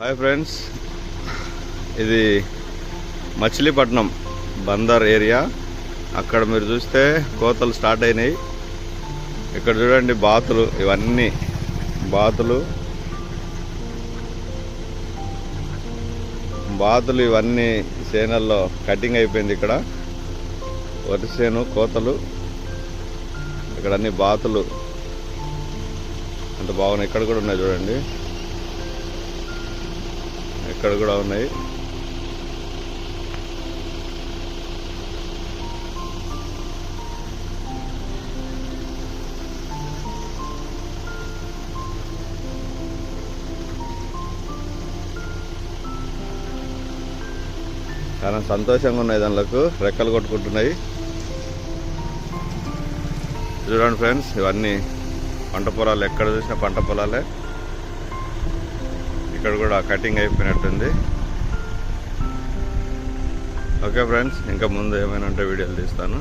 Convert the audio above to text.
Hi friends ఇది Machilipatnam Bandar area. అక్కడ మీరు చూస్తే కోతలు స్టార్ట్ అయినాయి. ఇక్కడ చూడండి బాతులు ఇవన్నీ బాతులు. బాతులు ఇవన్నీ చేనల్లో కటింగ్ అయిపోయింది ఇక్కడ. వరి సేను కోతలు. ఇక్కడ అన్ని బాతులు. అంత బాగున్నాయి. ఇక్కడ కూడా ఉన్నాయి చూడండి. ఇక్కడ కూడా ఉన్నాయి. చాలా సంతోషంగా ఉన్నాయి దానిలకు. రెక్కలు కొట్టుకుంటున్నాయి. చూడండి ఫ్రెండ్స్ ఇవన్నీ పంట పొలాలు. ఎక్కడ చూసినా పంట పొలాలే. ఇక్కడ కూడా కటింగ్ అయిపోయినట్టుంది. ఓకే ఫ్రెండ్స్ ఇంకా ముందు ఏమైనా ఉంటే వీడియోలు తీస్తాను.